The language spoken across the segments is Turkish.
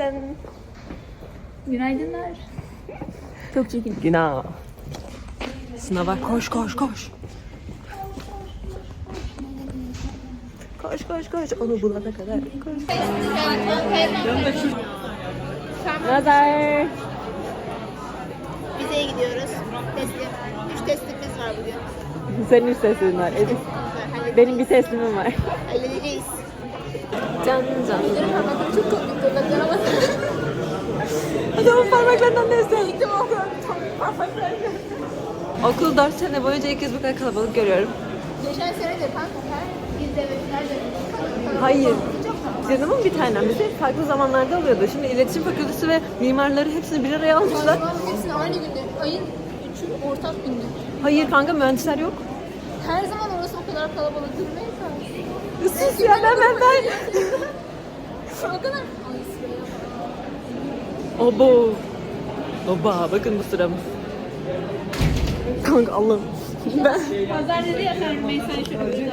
Günaydın. Günaydınlar. Çok çirkin. Günah. Sınava koş koş koş. Koş koş koş onu bulana kadar koş. Nazar. Vizeye gidiyoruz. Teslim. Üç teslimimiz var bugün. Senin üç teslimin var. Benim bir teslimim var. Halledeceğiz. Can can. Çok komik tırnaklara bak. Adamın parmaklarından ne istiyorsun? İlk defa o kadar parmaklarım. Okul 4 sene boyunca ilk kez bu kadar kalabalık görüyorum. Geçen sene de kanka her bizde ve nerede? Hayır. Canımın bir tanem. Bize farklı zamanlarda oluyordu. Şimdi iletişim fakültesi ve mimarları hepsini bir araya almışlar. Hepsini aynı günde. Ayın üçü ortak günde. Hayır kanka mühendisler yok. Her zaman orası o kadar kalabalık durmuyor ki. Sus ya ben ben ben. O kadar. Obo. Oba bakın bu sıramız. Kanka Allah'ım. Ben... Pazar dedi ya sen Meysa'yı şöyle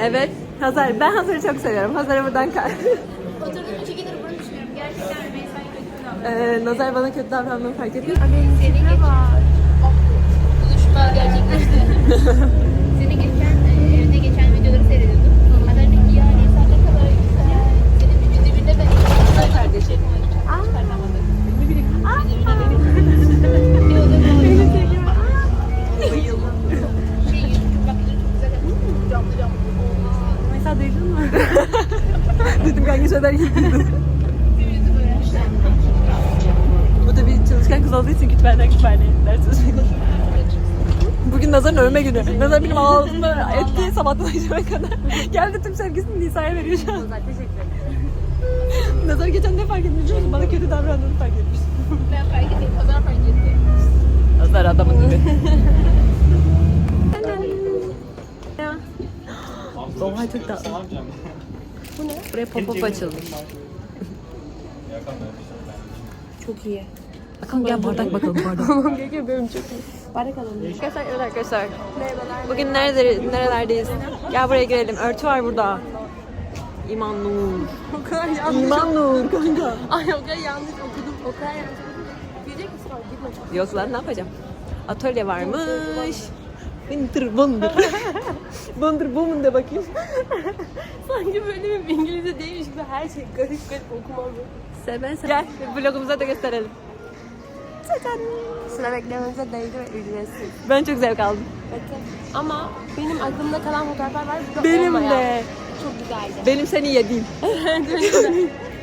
Evet. Hazar. Ben Hazar'ı çok seviyorum. Hazar'a buradan kal. Oturduğum iki gündür bunu düşünüyorum. Gerçekten Meysa'yı kötü davranıyor. ee, Nazar bana kötü davrandığını fark ettim. Senin geç... Buluşma gerçekleşti. duydun mu? Duydum kanka. Yüzü böyle. Bu da bir çalışkan kız olduğu için kütüphaneden kütüphaneye ders çalışıyor. Bugün Nazar'ın ölme günü. Nazar benim ağzımda etti sabahtan akşama kadar. Geldi tüm sevgisini Nisa'ya veriyor şu an. Nazar teşekkür ederim. Nazar geçen ne fark etmiş musun? Bana kötü davrandığını fark etmiş. Ben fark ettim. Pazar fark etti. Nazar adamın gibi. Oha çok tatlı. Bu ne? Buraya pop-up açılmış. Çok iyi. Bakın gel bardak bakalım bardak. Tamam geliyor benim çok iyi. Bardak alalım. Arkadaşlar evet arkadaşlar. Bugün nerede, nerelerdeyiz? Gel buraya girelim. Örtü var burada. İman Nur. O kadar yanlış. İman Nur kanka. Ay o kadar yanlış okudum. O kadar yanlış okudum. Diyecek misin? Yok lan ne yapacağım? Atölye varmış. Winter Wonder. Wonder Woman de bakayım. Sanki böyle bir İngilizce değilmiş gibi her şey garip garip okumam. Seven Gel vlogumuza da gösterelim. Sıra beklememize değdi ve ücretsiz. Ben çok zevk aldım. Bakın. Ama benim aklımda kalan fotoğraflar var. bir Benim olmayan. de. Çok güzeldi. Benim seni yediğim.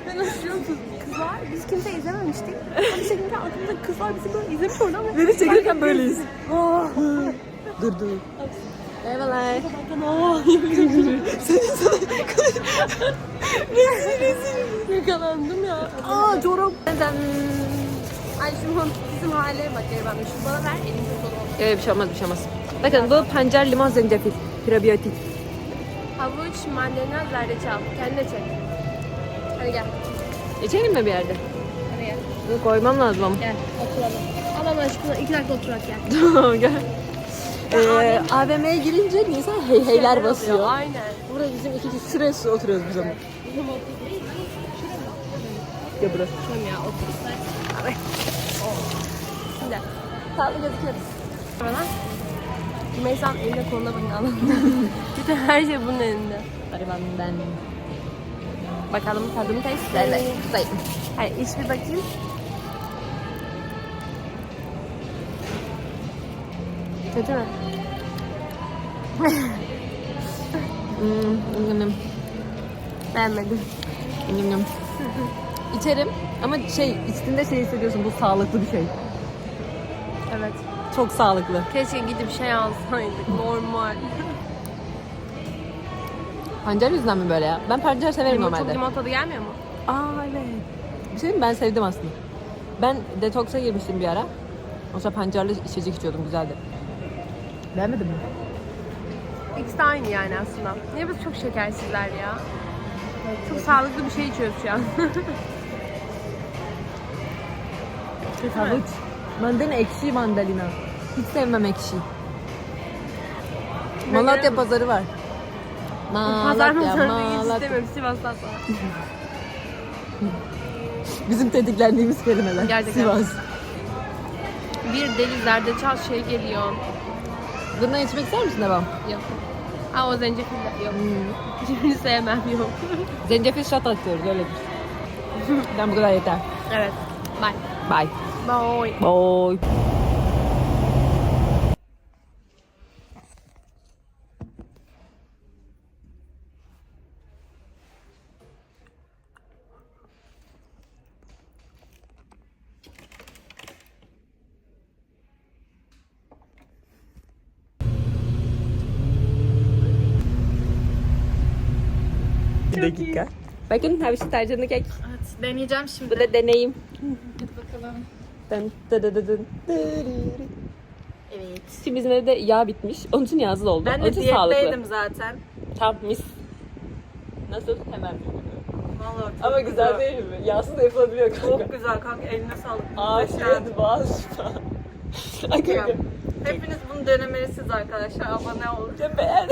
Ben hatırlıyorum kızlar. Biz kimse izlememiştik. Ama çekince aklımda kızlar bizi böyle izlemiş orada ama. Beni çekilirken böyleyiz. Oh. Dur dur. Merhabalar. Bakın oh. rezil rezil. Yakalandım ya. Aa çorap. Ay şu bizim hale bak bana. Şu bana ver elim çok dolu. Evet bir şey olmaz bir şey olmaz. Bakın bu pancar limon zencefil. Prebiyotik. Havuç, mandalina, zerdeçal. Kendine çek. Hadi gel. İçelim mi bir yerde? Hadi gel. Bunu koymam lazım ama. Gel oturalım. Allah aşkına iki dakika oturak gel. Tamam gel. Ee, AVM'ye girince Nisa hey heyler basıyor. Aynen. Burada bizim iki kişi sırası oturuyoruz biz ama. Ya burası. Şuram ya otur. Şimdi tatlı gözüküyoruz. Bana Rümeysa'nın elinde koluna bakın anladın Bütün her şey bunun elinde. Arabam ben. Bakalım tadını test Evet. Hayır iç bir bakayım. Kötü mü? Hmm. Beğenmedim. Yum. İçerim ama şey içtiğinde şey hissediyorsun bu sağlıklı bir şey. Evet. Çok sağlıklı. Keşke gidip şey alsaydık normal. Pancar yüzünden mi böyle ya? Ben pancar severim Limon, çok normalde. limon tadı gelmiyor mu? Aa evet. Bir şey mi? Ben sevdim aslında. Ben detoksa girmiştim bir ara. O zaman pancarlı içecek içiyordum güzeldi. Beğenmedin mi? İkisi de aynı yani aslında. Niye biz çok şekersizler ya? Çok sağlıklı bir şey içiyoruz şu an. Havuç. Mandalina ekşi mandalina. Hiç sevmem ekşi. Malatya pazarı var. Pazar Malatya, pazarını hiç Malatya. istemiyorum. Sivas'tan sonra. Bizim tetiklendiğimiz kelimeler. Gerçekten. Sivas. Bir deli zerdeçal şey geliyor. Bundan içmek ister misin devam? Yok. Aa o zencefil de yok. Hiçbirini sevmem yok. Zencefil şat atıyoruz öyledir. ben bu kadar yeter. evet. Bye. Bye. Bye. Bye. Dakika. Bakın havuç tercihini kek. Evet, deneyeceğim şimdi. Bu da deneyim. Hadi bakalım. Dın dı dı dı dın dırırı. Evet. Şimdi bizim evde yağ bitmiş. Onun için yağsız oldu. Ben Onun de için diyetteydim zaten. Tam mis. Nasıl? Hemen. Vallahi çok Ama güzel değil mi? Yağsız da yapılabiliyor kanka. Çok güzel kanka eline sağlık. Afiyet bal şifa. Hepiniz bunu denemelisiniz arkadaşlar. Abone olun. Ya beğen.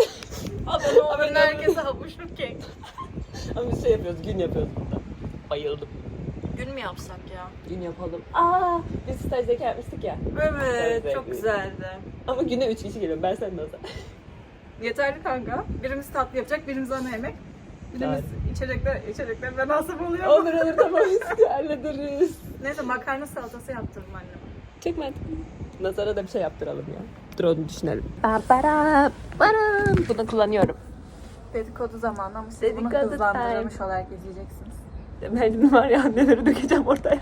Abone olun. herkese havuçlu kek. Ama biz şey yapıyoruz, gün yapıyoruz burada. Bayıldım. Gün mü yapsak ya? Gün yapalım. Aa, biz stajdaki yapmıştık ya. Evet, Evet, çok evet. güzeldi. Ama güne 3 kişi geliyor. Ben sen nasıl? Yeterli kanka. Birimiz tatlı yapacak, birimiz ana yemek. Birimiz içecekler, içecekler ben asap oluyor. olur olur tamam biz hallederiz. Neyse makarna salatası yaptırdım anneme. Çekme. Nazara da bir şey yaptıralım ya. Dur onu düşünelim. Para, para. Bunu kullanıyorum. Dedikodu zamanı ama siz bunu Dedikodu hızlandırılmış olarak izleyeceksiniz. Şimdi var ya anneleri dökeceğim ortaya.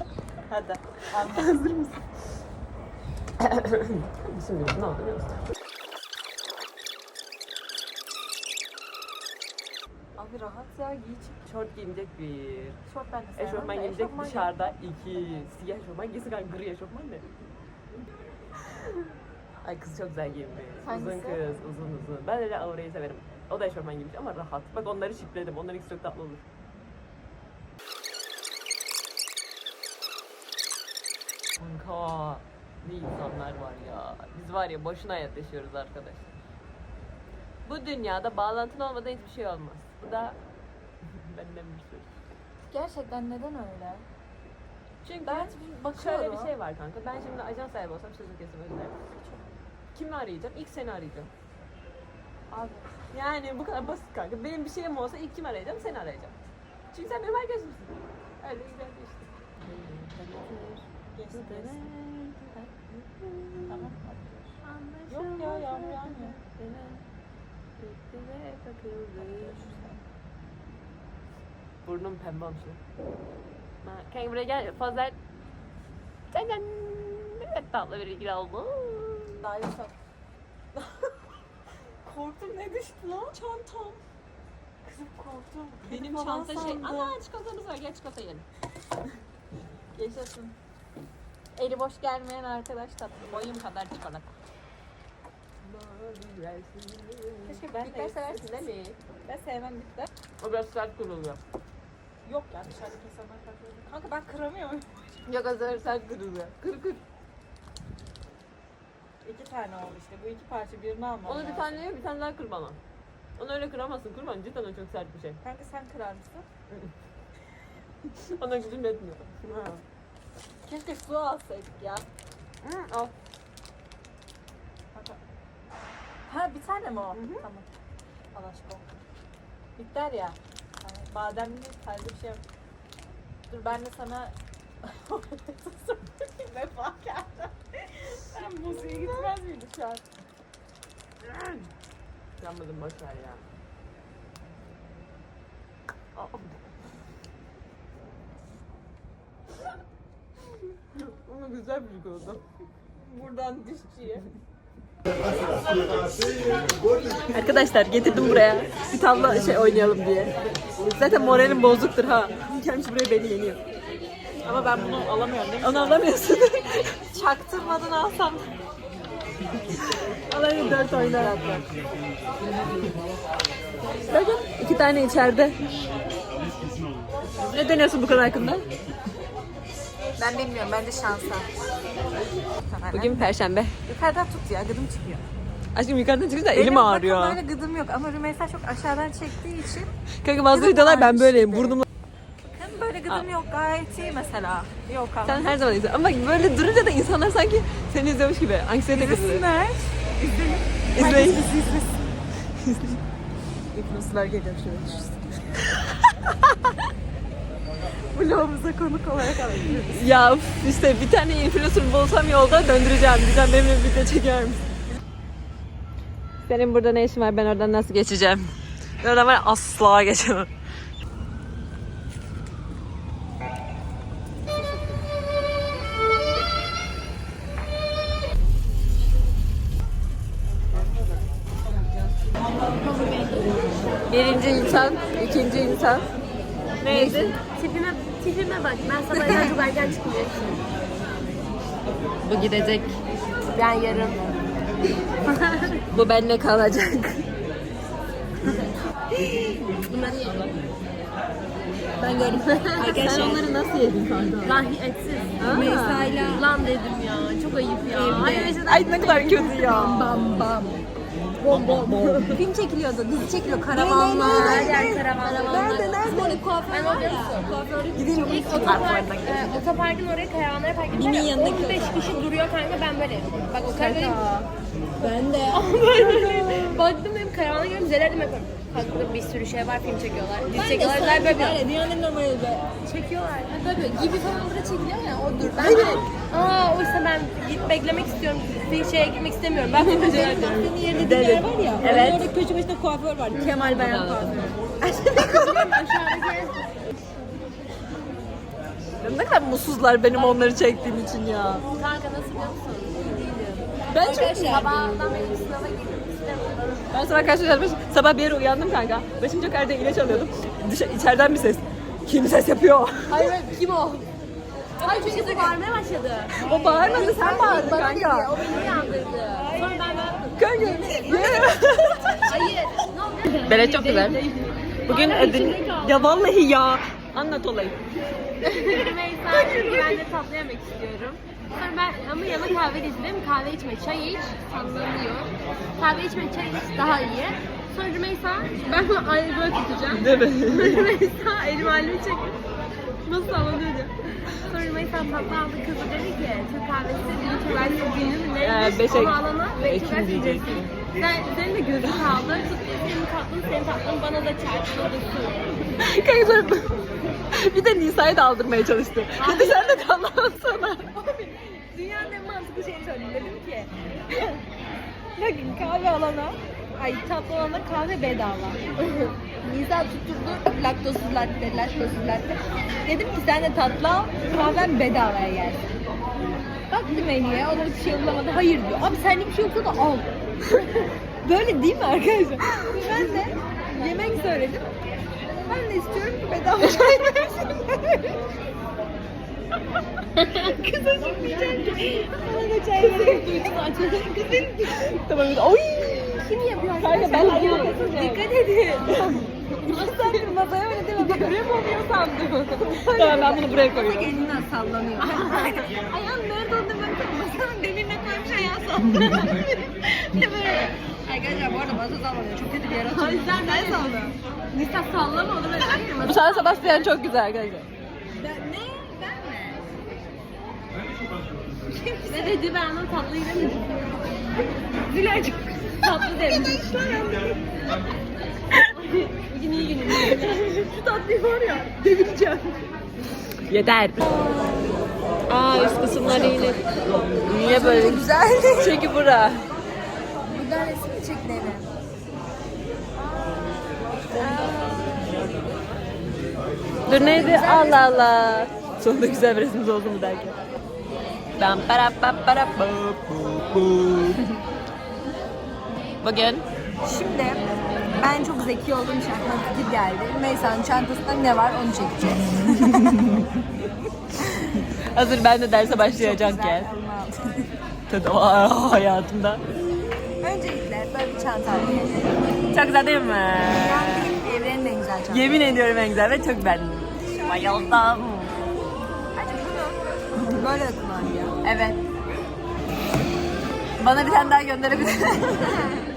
Hadi. Hazır mısın? Şimdi ne musun? Abi rahat ya giy çık. Şort giyinecek bir. Şort ben de sevmem Eşofman de giyinecek eşofman dışarıda iki. Siyah eşofman giysin kanka gri eşofman ne? Ay kız çok güzel giyinmiş. Uzun kız, uzun uzun. Ben öyle Aura'yı severim. O da eşofman giymiş ama rahat. Bak onları şipledim. Onlar ikisi çok tatlı olur. Kanka ne insanlar var ya. Biz var ya boşuna hayat yaşıyoruz arkadaşlar. Bu dünyada bağlantın olmadan hiçbir şey olmaz. Bu da benden bir söz. Gerçekten neden öyle? Çünkü Ben şimdi bakıyorum. şöyle bir şey var kanka. Ben şimdi ajans sahibi olsam sözü kesim özür Kimi arayacağım? İlk seni arayacağım. Abi Yani bu kadar basit kanka. Benim bir şeyim olsa ilk kim arayacağım? Seni arayacağım. Çünkü sen benim arkadaşımsın. Öyle güzel bir işte. geçti geçti. Tamam. Yok ya yağmur yağmıyor. Burnum pembe olmuş Kanka buraya gel. Fazla... Can. Evet tatlı bir ilgili oldu. Daha yüksek. Korktum ne düştü lan? Çantam. Kızım korktum. Benim falan çanta şey... sandım. Ana çikolatamız var. Gel çikolata yiyelim. Yaşasın. Eli boş gelmeyen arkadaş tatlı. Boyum kadar çikolata. Keşke ben de Bitter seversin değil mi? Ben sevmem bitti. O biraz sert kırılıyor. Yok ya dışarıdaki insanlar farklı. Kanka ben kıramıyorum. Yok az önce sert kırılıyor. Kır kır. İki tane oldu işte. Bu iki parça birini almam Onu bir lazım. tane ye, bir tane daha kır bana. Onu öyle kıramazsın. Kır bana. Cidden o çok sert bir şey. Kanka sen kırar mısın? Ona gücüm yetmiyor. Ha. Keşke su alsaydık ya. Hı, al. Kanka. Ha bir tane mi o? Tamam. Al aşkım. Bitter ya. Yani bademli tarzı bir şey yok. Dur ben de sana geldi. Ben müziğe an? Yanmadım boş ver ya. Aa. Ama güzel bir çikolata. Buradan dişçiye. Arkadaşlar getirdim buraya. Bir tavla şey oynayalım diye. Zaten moralim bozuktur ha. Gelmiş buraya beni yeniyor. Ama ben bunu alamıyorum değil mi? Onu alamıyorsun. Çaktırmadan alsam. Alayım dört oynar. Bakın iki tane içeride. Ne deniyorsun bu konu hakkında? Ben bilmiyorum. Bence şansa. Bugün perşembe. Yukarıdan tut ya. Gıdım çıkıyor. Aşkım yukarıdan çıkınca Benim elim ağrıyor. bakın böyle gıdım yok ama Rümeysa çok aşağıdan çektiği için Kanka bazı Gıdım videolar ben böyleyim. gibi. Burnumla böyle gıdım İzledim yok gayet iyi mesela. Yok abi. Sen her zaman izliyorsun. Ama böyle durunca da insanlar sanki seni izliyormuş gibi. Anksiyete kızı. İzlesinler. İzleyin. Bizi izlesin. Influencer'lar geliyor şöyle Vlogumuza konuk olarak alabiliriz. Ya işte bir tane influencer bulsam yolda döndüreceğim. Diyeceğim benimle video çeker misin? Senin burada ne işin var? Ben oradan nasıl geçeceğim? Ben oradan var asla geçemem. Neydi? Tipime, tipime bak. Ben sabah çok erken çıkmıyorum. Bu gidecek. Ben yarın. Bu benimle kalacak. Bunları yedim. Ben gördüm. Sen onları nasıl yedin kanka? Lan etsiz. Meysa'yla. Lan dedim ya. Çok ayıp ya. Hayır mesela Ay ne kadar kötü ya. bam bam. Bom bom. Film çekiliyordu, dizi çekiliyor. Karavanlar. Yer karavanlar. Nerede, nerede? Böyle kuaför var ya. Kuaförü Gideyim. İlk otopark, e, otoparkın oraya karavanlara park etmişler. Mini yanındaki 15 kişi duruyor kanka ben böyle. Bak o karavana Ben de. böyle. Baktım benim karavana gördüm zelerdim hep. Kanka bir sürü şey var film çekiyorlar. Dizi çekiyorlar. Ben böyle böyle. Dünyanın en normali be. Çekiyorlar. Hatta böyle gibi falan burada çekiliyor ya o dur. Ben böyle aa oysa ben git beklemek istiyorum. Bir şeye girmek istemiyorum. Ben böyle şeyler diyorum. Senin yerinde bir yer var ya. Evet. Orada köşe başında kuaför var. Kemal Bayan kuaförü. Aşağıdaki Ne kadar mutsuzlar benim onları çektiğim için ya. kanka nasıl biliyor musun? Ben çok Sabahtan beri sınava girmek istemiyorum. Ben sabah kaçta çalışmışım? Sabah bir yere uyandım kanka. Başım çok ağrıdı ilaç alıyordum. Dışarı, içeriden bir ses. Kim ses yapıyor? Hayır kim o? Hayır çünkü bağırmaya başladı. O bağırmadı sen bağırdın kanka. o beni uyandırdı. Sonra ben bağırdım. Kanka. Hayır. Bere çok güzel. Bugün ödül... Ya vallahi ya. Anlat olayı. Rümeysa ben de tatlı yemek istiyorum. Sonra ben ama yana kahve de içtim. Kahve içme, çay iç, sallanıyor. Kahve içme, çay iç daha iyi. Sonra Rümeysa, ben bunu aynı böyle tutacağım. Rümeysa elim halimi çekip nasıl sallanıyor diye. Sonra Rümeysa tatlı aldı kızı dedi ki Türk kahvesi bir türlü günün neymiş Ee, beşe- onu alana ve Ekim diyecektim. diyeceksin. Sen, senin de gözün kaldı. Senin tatlın, senin tatlın bana da su. Kanka sonra bir de Nisa'yı da aldırmaya çalıştı. Dedi sen de kallansana. Dünyanın en mantıklı şeyini söyleyeyim. Dedim ki bakın kahve alana ay tatlı alana kahve bedava. Nisa tutturdu laktozsuz latte, laktozsuz latte. Dedim ki sen de tatlı al, kahven bedavaya gelsin. Baktı menüye, o da bir şey bulamadı. Hayır diyor. Abi senlik bir şey yoksa da al. Böyle değil mi arkadaşlar? Ben de yemek söyledim. Ben de istiyorum ki bedava çay versinler. Kız açıklayacak ki bana da çay verin. Kızın Tamam. Oy. Kim yapıyor Kanka arkadaşlar? ben Dikkat edin. Sen bir masaya öyle deme. Deprem oluyor sandım. Tamam ben bunu buraya koyuyorum. Elinden sallanıyor. Ayağın nerede olduğunu bakıyorum. Masanın demirine koymuş ayağı sallanıyor. İşte böyle. Arkadaşlar bu arada masa sallanıyor. Çok kötü bir yer atıyor. Sen ben sallıyorum. Nisa sallama onu ben hayır Bu San Sebastian çok güzel arkadaşlar. Ben, ne? Ben mi? Ne dedi ben ona tatlı yemedim. Zülacık. Tatlı dedim. Bugün iyi günüm. Şu tatlıyı var ya. Devireceğim. Yeter. Aa üst kısımları yine. Niye böyle? Güzel. Çünkü bura. Buradan resim çek nene. Dur neydi? Allah Allah. Sonunda güzel bir resmimiz oldu mu derken. Bam para pa para pa pu pu. Bugün Şimdi ben çok zeki olduğum için aklıma fikir geldi. Meysa'nın çantasında ne var onu çekeceğiz. hazır ben de derse başlayacakken. Tadı var hayatımda. Öncelikle böyle bir çanta. Çok güzel değil mi? Yani evrenin en güzel çantası. Yemin ediyorum en güzel ve çok beğendim. Bayıldım. Bence bunu böyle de kullanıyor. Evet. Bana bir tane daha gönderebilir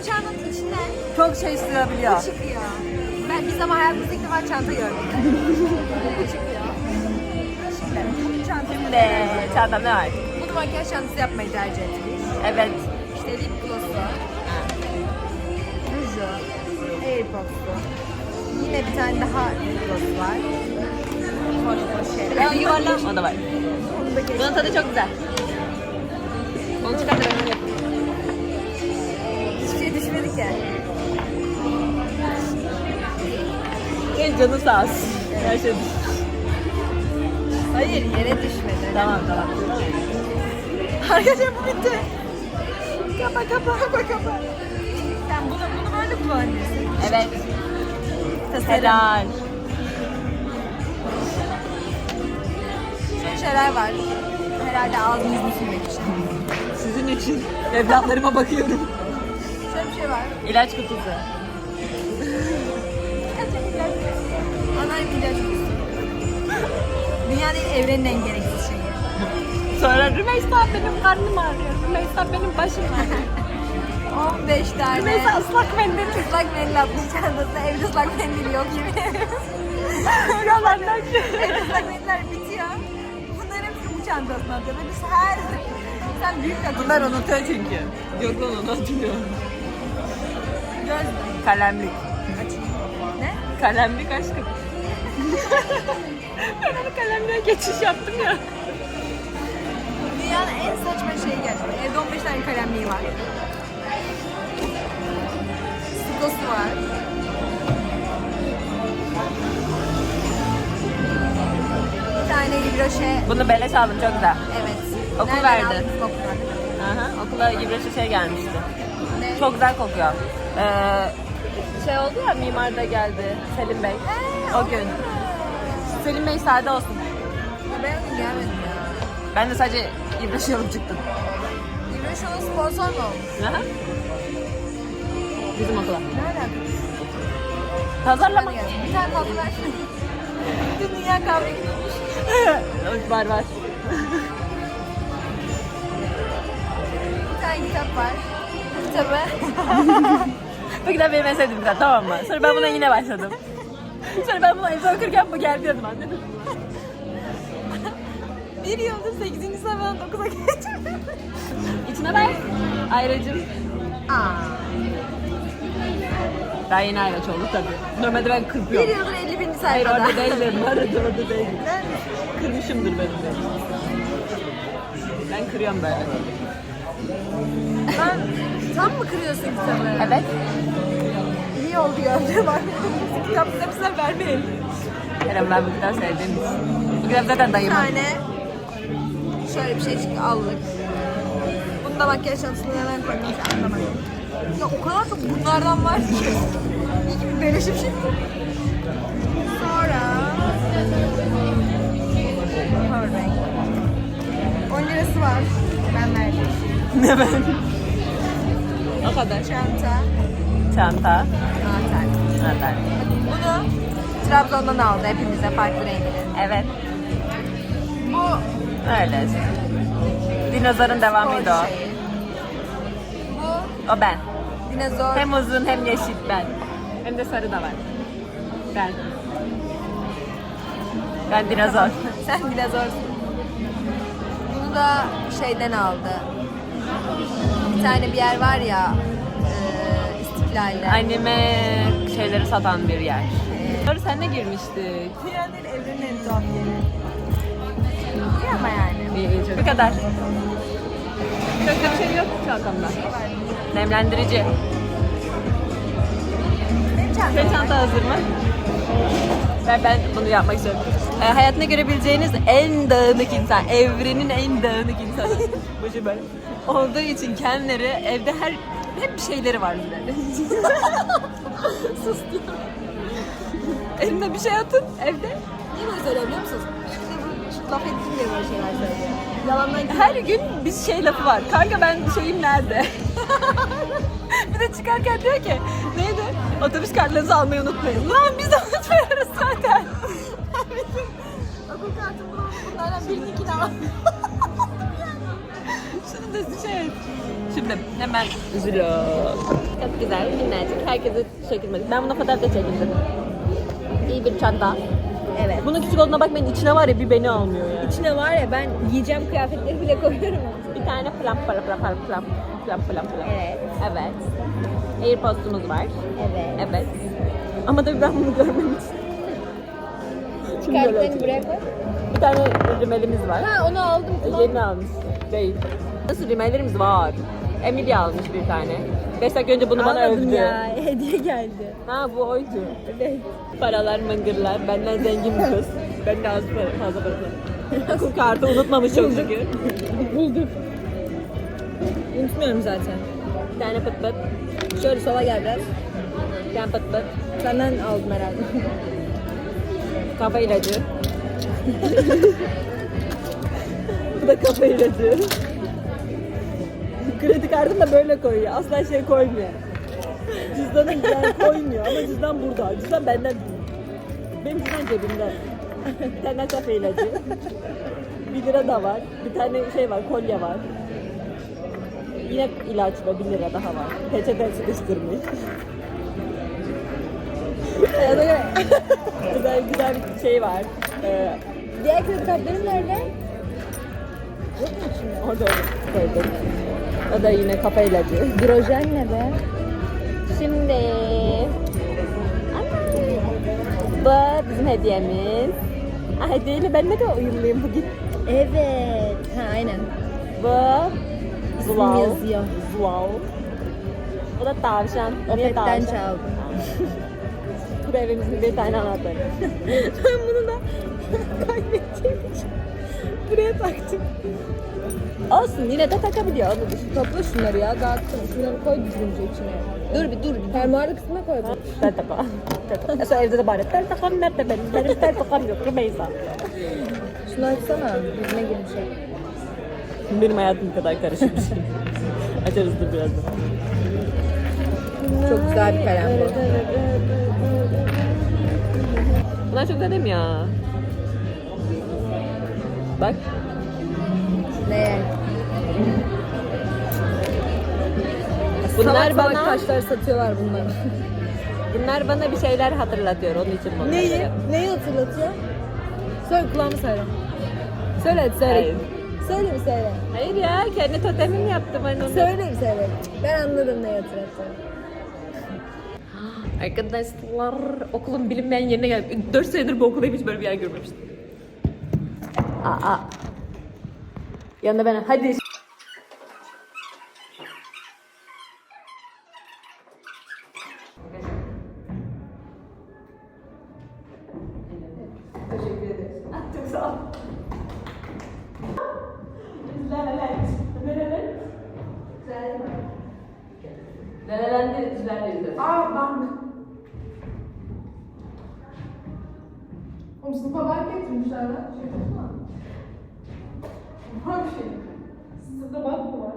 Ve bu çantanın içinden Çok şey sığabiliyor. çıkıyor. Ben biz ama hayatımızda ilk defa çanta gördük. Bu çıkıyor. Şimdi çanta. Şimdi çantam ne var? Bunu makyaj çantası yapmayı tercih etmiş. Evet. İşte lip gloss'u. Ruju. Airpods'u. Yine bir tane daha lip gloss var. Hoş hoş şeyler. Ya yuvarlan. O da var. Bunun tadı çok güzel. Onu çıkartır canı sağ olsun. Her şey Hayır yere düşmedi. Tamam tamam. Arkadaşlar bu bitti. Kapa kapa kapa kapa. Sen bunu, bunu böyle kullanabilirsin. Evet. Helal. Şöyle şeyler var. Herhalde ağzınızı silmek için. Sizin için. Evlatlarıma bakıyorum. Şöyle bir şey var. İlaç kutusu. İlaç kutusu. Dünyanın değil, evrenin en gereksiz şeyi. Sonra Rümeysa benim karnım ağrıyor. Rümeysa benim başım ağrıyor. 15 tane. Rümeysa ıslak mendil. ıslak mendil atmış çantasında. Evde ıslak mendil yok gibi. Yalanlar. Evde ıslak mendiller bitiyor. Bunların hepsini bu çantasına atıyor. Ve biz her... Sen büyük atıyorsun. Bunlar unutuyor çünkü. Yok lan onu hatırlıyorum. Göz Kalemlik. Ne? Kalemlik aşkım. Ben onu kalemliğe geçiş yaptım ya. Dünyanın en saçma şeyi gerçekten. Evde 15 tane kalemliği var. Sikosu var. Bir tane broşe. Bunu beleş aldım çok güzel. Evet. Okul Nereden verdi. aldınız? Okuldan. Aha, okula İbrahim şey gelmişti. Ne? Çok güzel kokuyor. Ee, şey oldu ya mimar da geldi Selim Bey. Ee, o gün. Selim Bey sade olsun. Ben gelmedim ya. Ben de sadece İbrahim alıp çıktım. İbrahim ona sponsor mu olmuş? Aha. Bizim okula. Ne alakası? Pazarlama. Bir tane tatlı ver. Bütün dünya kahve gidiyormuş. var var. Bir tane kitap var. Kitabı. Bu kitap benim en sevdiğim kitap tamam mı? Sonra ben buna yine başladım. Sonra ben bunu evde okurken bu geldi yanıma mı? bir yıldır 8. sınıfdan 9'a geçtim. İçine ver. Ayrıcım. Aa. Daha yeni ayraç oldu tabii. Normalde ben Bir kırpıyorum. yıldır 50 bin Hayır sayfada. orada değilim. Orada orada değilim. Kırmışımdır benim de. Ben kırıyorum böyle. Ben tam mı kırıyorsun kitabı? Evet. İyi oldu gördüm bak. Hepsine vermeyelim. Kerem ben bu kitabı sevdiğim için. Bu kitap zaten Bir tane şöyle bir şey çıktı allık. Bunu da makyaj çantasına neden koymuş anlamadım. Ya o kadar çok bunlardan var ki. İyi ki bir beleşim şey. Sonra Powerbank. 10 lirası var. Ben verdim. Ne ben? O kadar. Çanta. Çanta. Anahtar. Anahtar. Trabzon'dan aldı hepimize farklı renkli. Evet. Bu Öyle. Dinozorun devamıydı o. şeyi. Bu O ben. dinozor. Hem uzun hem yeşil ben. Hem de sarı da var. Ben. Ben dinozor. Sen dinozorsun. Bunu da şeyden aldı. Bir tane bir yer var ya e, İstiklal'de. Anneme şeyleri satan bir yer. Sonra senle girmiştik. Dünyanın değil, evrenin en tuhaf yeri. İyi ama yani. İyi, iyi, çok- Bu kadar. Çok da bir şey yok çantamda. Nemlendirici. Benim Senin çanta hazır mı? Ben, ben bunu yapmak istiyorum. Ee, hayatında görebileceğiniz en dağınık insan, evrenin en dağınık insanı. Bu şey böyle. Olduğu için kendileri evde her hep bir şeyleri var böyle. Sus. Eline bir şey atın evde. Niye böyle söylüyor biliyor musunuz? Şimdi bu laf ettim diye böyle şeyler söylüyor. Yalandan Her gün bir şey lafı var. Kanka ben şeyim nerede? bir de çıkarken diyor ki neydi? Otobüs kartlarınızı almayı unutmayın. Lan biz de unutmuyoruz zaten. okul kartım bunu bunlardan birininkini al. Şunu da şey et. Şimdi hemen üzülüyor. Çok güzel, minnacık. Herkese çekilmedik. Ben buna fotoğraf da çekildim iyi bir çanta. Evet. Bunun küçük olduğuna bakmayın içine var ya bir beni almıyor yani. İçine var ya ben giyeceğim kıyafetleri bile koyuyorum. Bir tane plap plap plap plap plap plap plap. Evet. Evet. Airpods'umuz var. Evet. Evet. Ama tabii ben bunu görmem için. Bir tane rimelimiz var. Ha onu aldım. Tamam. Yeni almışsın. Değil. Şey, nasıl rimellerimiz var? Emilia almış bir tane. 5 dakika önce bunu bana Almadım övdü. ya. Hediye geldi. Ha bu oydu. Evet. Paralar mıngırlar. Benden zengin bir kız. Ben de az para, fazla para. Okul kartı unutmamış çok şükür. Bulduk. Unutmuyorum zaten. Bir tane pıt pıt. Şöyle sola gel biraz. Bir tane pıt pıt. Senden aldım herhalde. Kafa ilacı. bu da kafa ilacı. Kredi kartını da böyle koyuyor. Asla şey koymuyor. Cüzdanı yani koymuyor ama cüzdan burada. Cüzdan benden değil. Benim cüzdan cebimde. Bir tane kafa ilacı. Bir lira da var. Bir tane şey var, kolye var. Yine ilaç ve bir lira daha var. Peçete sıkıştırmış. güzel güzel bir şey var. Ee, Diğer kredi kartların nerede? Yok mu içinde? orada koydum. O da yine kafa ilacı. Hidrojen ne be? Şimdi bu bizim hediyemiz. Ah, hediyeyle ben ne kadar uyumluyum bugün. Evet. Ha aynen. Bu Zulav. yazıyor. Zulav. Bu da tavşan. Niye Opet'ten tavşan? çaldım. Bu da evimizin bir tane anahtarı. ben bunu da kaybettiğim için buraya taktım. Olsun yine de takabiliyor onu düşün. Topla şunları ya dağıttım. Şunları koy düzgünce içine. Dur bir dur. bir Fermuarlı kısmına koy. bunu. Ben takam. Sonra evde de bari tel takam nerede benim? Benim tel takam yok Rümeysa. Şunu açsana. Yüzüne girmiş. Benim hayatım kadar karışık bir şey. Açarız dur birazdan. Çok güzel bir kalem bu. Bunlar çok mi ya? Bak. Ne? Bunlar salak bana taşlar satıyorlar bunlar. bunlar bana bir şeyler hatırlatıyor onun için bunları. Neyi? Neyi hatırlatıyor? Söyle kulağımı söyle. Söyle hadi söyle. Hayır. Söyle bir söyle. Hayır ya kendi totemim yaptım ben onu. Söyle bir söyle. Ben anladım neyi hatırlattığını. Arkadaşlar okulun bilinmeyen yerine geldim. 4 senedir bu okuldayım hiç böyle bir yer görmemiştim. Aa. Yanında ben hadi Lelelendi düzenli Aa bank. Oğlum sınıfa bank getirmişler lan. Şey yapsana. Var bir şey. Sınıfta bank mı var?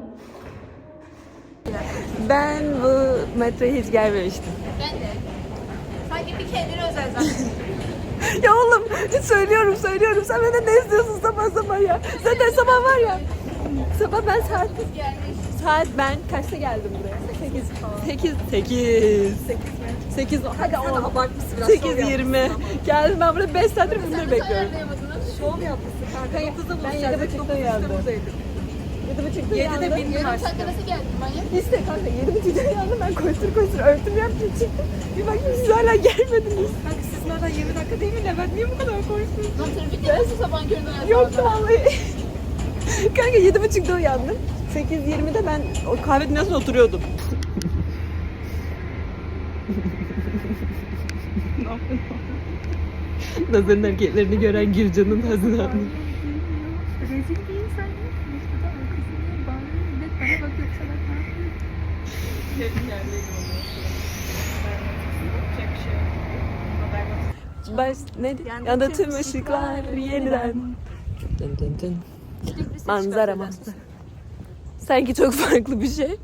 Ben bu metroya hiç gelmemiştim. Ben de. Sanki bir kendine özel zaten. ya oğlum söylüyorum söylüyorum sen benden ne istiyorsun sabah sabah ya. Zaten sabah var ya. Sabah ben saat Gelmiş. saat ben kaçta geldim buraya? 8 falan. 8 8 8 8 hadi 10 abartmışsın biraz 8 20 geldim ben burada 5 saattir bunları bekliyorum. Şov yapmışsın kanka. Yıldız'da Ben 7.30'da uyandım. 7.30'da uyandım. Yedide bindim Yarım aşkım. saatte nasıl geldin manyak? İşte kanka 7.30'da uyandım ben koştur koştur örtüm yaptım çıktım. Bir baktım siz hala gelmediniz. Kanka sizin oradan 20 dakika değil mi Levent? Niye bu kadar koştun? Lan trafikte nasıl sabah köründen Yoktu vallahi. Kanka yedi buçukta uyandım. 8.20'de ben o kahve dünyasında oturuyordum. Nazar'ın hareketlerini gören Gircan'ın hazını anladı. Rezil değil sen. Mustafa'da arkasında bana millet bana bakıyor sana ne Baş, ne? Yanda tüm ışıklar yeniden. Dın dın dın. Manzara manzara. Sanki çok farklı bir şey.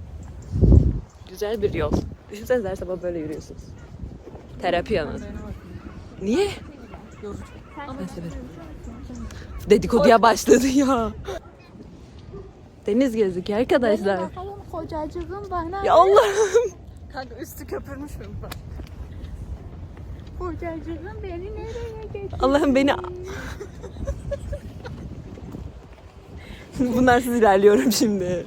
Güzel bir yol. Düşünsenize her sabah böyle yürüyorsunuz. Terapi yanı. Niye? Severim. Dedikoduya başladı ya. Deniz gezdik arkadaşlar. Bakalım kocacığım bana. Ya Allah'ım. Kanka üstü köpürmüş mü? Kocacığım beni nereye götürdün? Allah'ım beni... Bunlarsız ilerliyorum şimdi.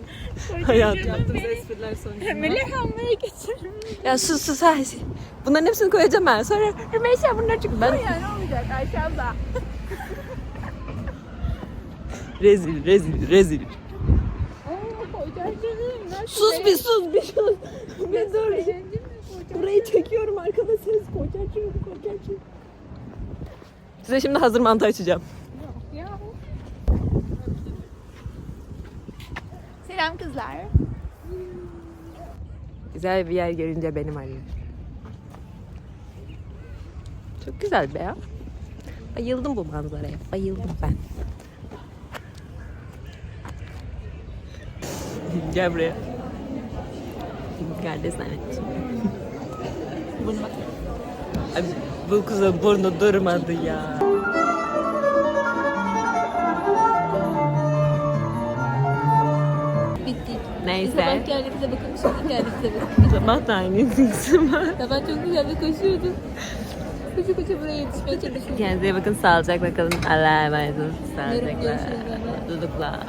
Hayatım. Yaptığımız espriler sonucunda. Melihemlere götürdün. Ya sus sus her şey. Bunların hepsini koyacağım ben. Sonra Rümeysa bunları çık. Ben Ya ne olacak aşağıda? rezil rezil rezil. Nasıl? Sus bir sus bir sus. Bir dur. Beğendin mi kocacığım? Burayı çekiyorum arkadaşınız. Kocacığım kocacığım. Size şimdi hazır mantı açacağım. Ya. Selam kızlar. Güzel bir yer görünce benim annem. Çok güzel be ya. Bayıldım bu manzaraya. Bayıldım ben. Gel buraya. Gel desene. Burnuma Abi, bu kızın burnu durmadı ya. Neyse. Sabah kendimize bakın, şimdi kendimize bakın. Sabah da aynı var. Sabah çok güzel bir koşuyordum. Koşu koşu buraya yetişmeye çalışıyordum. Kendinize bakın sağlıcakla kalın. Allah'a emanet olun. Sağlıcakla. Mutlulukla.